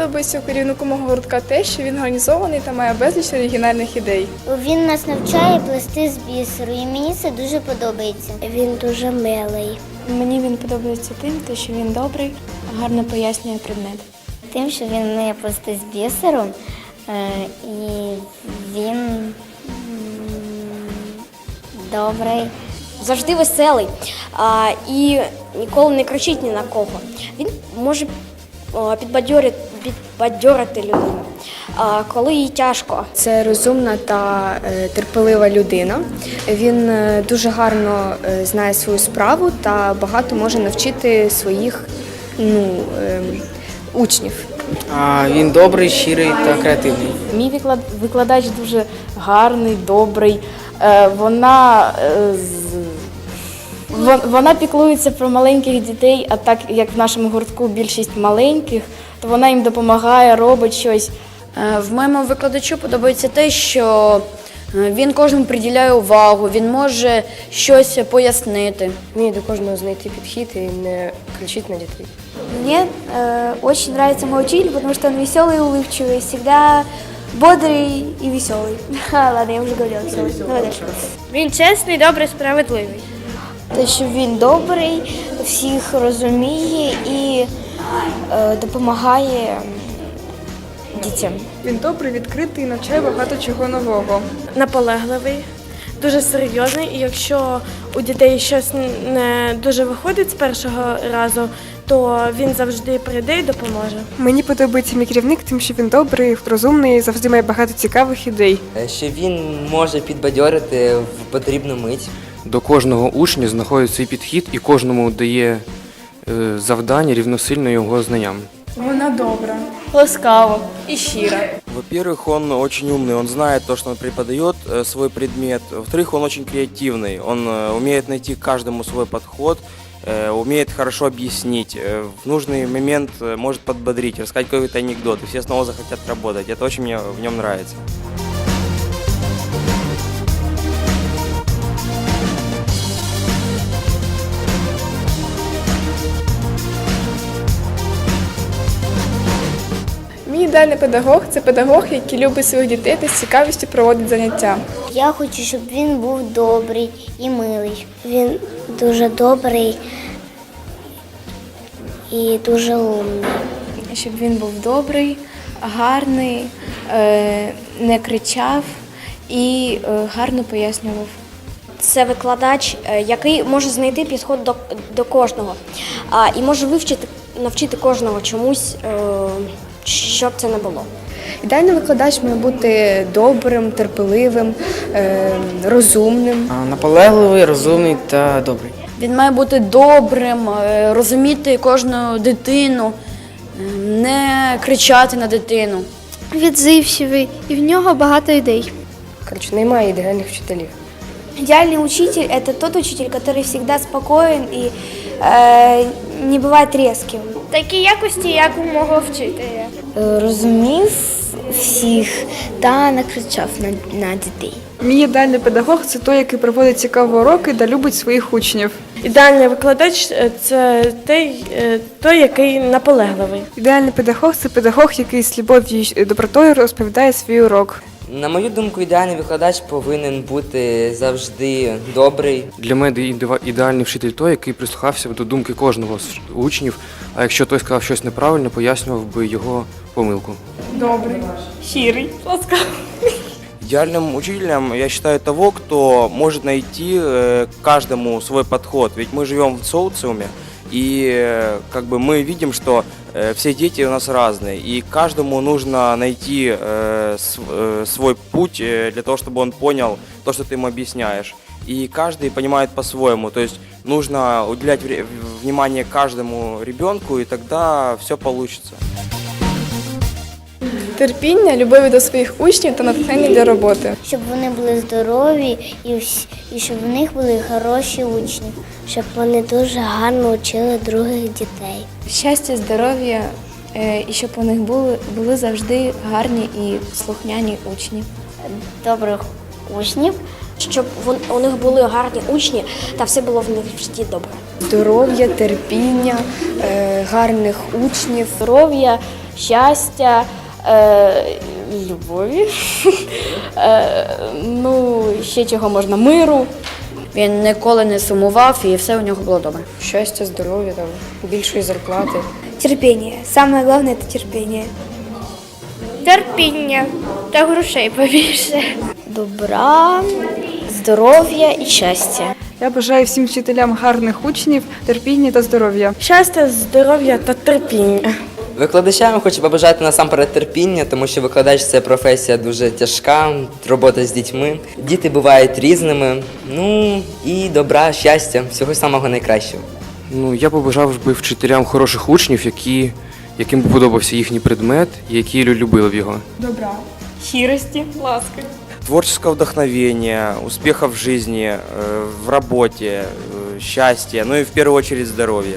подобається у керівнику мого гуртка те, що він організований та має безліч оригінальних ідей. Він нас навчає плести з бісеру, і мені це дуже подобається. Він дуже милий. Мені він подобається тим, що він добрий, гарно пояснює предмет. Тим, що він вміє плести з бісером, е, і він добрий. завжди веселий а, і ніколи не кричить ні на кого. Він може підбадьорити, підбадьорити людину, коли їй тяжко. Це розумна та е, терпелива людина. Він е, дуже гарно е, знає свою справу та багато може навчити своїх ну, е, учнів. А, він добрий, щирий та креативний. Мій викладач дуже гарний, добрий. Вона, вона піклується про маленьких дітей, а так як в нашому гуртку більшість маленьких, то вона їм допомагає, робить щось. Е, В моєму викладачу подобається те, що е, він кожному приділяє увагу, він може щось пояснити. Вміє до кожного знайти підхід і не кричить на дітей. Мне э, очень нравится мой учитель, потому что он веселый и улыбчивый, всегда бодрый и веселый. Ладно, я уже говорила веселый. Давай дальше. Він чесний, добрий, справедливий. Те, що він добрий, всіх розуміє і е, допомагає дітям. Він добрий, відкритий навчає багато чого нового. наполегливий, дуже серйозний, і якщо у дітей щось не дуже виходить з першого разу, то він завжди прийде і допоможе. Мені подобається мій керівник, тим, що він добрий, розумний, завжди має багато цікавих ідей. Е, що він може підбадьорити в потрібну мить. До кожного учня знаходить свій підхід і кожному дає е, завдання рівносильно його знанням. Вона добра. Ласкаво і щира. Во-первых, он очень умный, он знает то, что он преподает, э, свой предмет. Во-вторых, он очень креативный, он э, умеет найти к каждому свой подход, э, умеет хорошо объяснить, э, в нужный момент э, может подбодрить, рассказать какой-то анекдот, и все снова захотят работать. Это очень мне в нем нравится. Мій ідеальний педагог це педагог, який любить своїх дітей та з цікавістю проводить заняття. Я хочу, щоб він був добрий і милий. Він дуже добрий і дуже умний. Щоб він був добрий, гарний, е, не кричав і е, гарно пояснював. Це викладач, е, який може знайти підход до, до кожного а, і може вивчити, навчити кожного чомусь, е, щоб це не було. Ідеальний викладач має бути добрим, терпеливим, е, розумним. Наполегливий, розумний та добрий. Він має бути добрим, е, розуміти кожну дитину, е, не кричати на дитину. Відзивчивий, і в нього багато ідей. Коротше, немає ідеальних вчителів. Идеальный учитель – это тот учитель, который всегда спокоен и э, не бывает резким. Такі якості, як у мого вчителя. Розумів всіх та не кричав на, на дітей. Мій ідеальний педагог це той, який проводить цікаві уроки та любить своїх учнів. Ідеальний викладач е, це той, е, той, який наполегливий. Ідеальний педагог це педагог, який з любов'ю і добротою розповідає свій урок. На мою думку, ідеальний викладач повинен бути завжди добрий, Для мене ідеа- ідеальний вчитель той, який прислухався до думки кожного з учнів, а якщо той сказав щось неправильно, пояснював би його помилку. Добрий. Щирий, ласкавий. Идеальным учителем я считаю того, кто может найти э, каждому свой подход. Ведь мы живем в социуме, и э, как бы мы видим, что э, все дети у нас разные, и каждому нужно найти э, с- э, свой путь э, для того, чтобы он понял то, что ты ему объясняешь. И каждый понимает по-своему, то есть нужно уделять вре- внимание каждому ребенку, и тогда все получится. Терпіння, любові до своїх учнів та натхнення для роботи. Щоб вони були здорові і, вс- і щоб в них були хороші учні. Щоб вони дуже гарно вчили других дітей. Щастя, здоров'я е, і щоб у них були, були завжди гарні і слухняні учні. Добрих учнів. Щоб вон- у них були гарні учні та все було в них в житті добре. Здоров'я, терпіння, е, гарних учнів. Здоров'я, щастя, е, любові, е, ну, ще чого можна, миру. Він ніколи не сумував і все у нього було добре. Щастя, здоров'я, там, більшої зарплати. Терпение. Самое главное это терпение. Терпіння та грошей побільше. Добра, здоров'я і щастя. Я бажаю всім вчителям гарних учнів, терпіння та здоров'я. Щастя, здоров'я та терпіння. Викладачам хочу побажати насамперед терпіння, тому що викладач це професія дуже тяжка, робота з дітьми. Діти бувають різними. Ну і добра, щастя, всього самого найкращого. Ну, я побажав би вчителям хороших учнів, які, яким би подобався їхній предмет, і які любили б його. Добра, Щирості, ласки. Творческого вдохновения, успехов в жизни, э, в работе, э, счастья, ну и в первую очередь здоровья.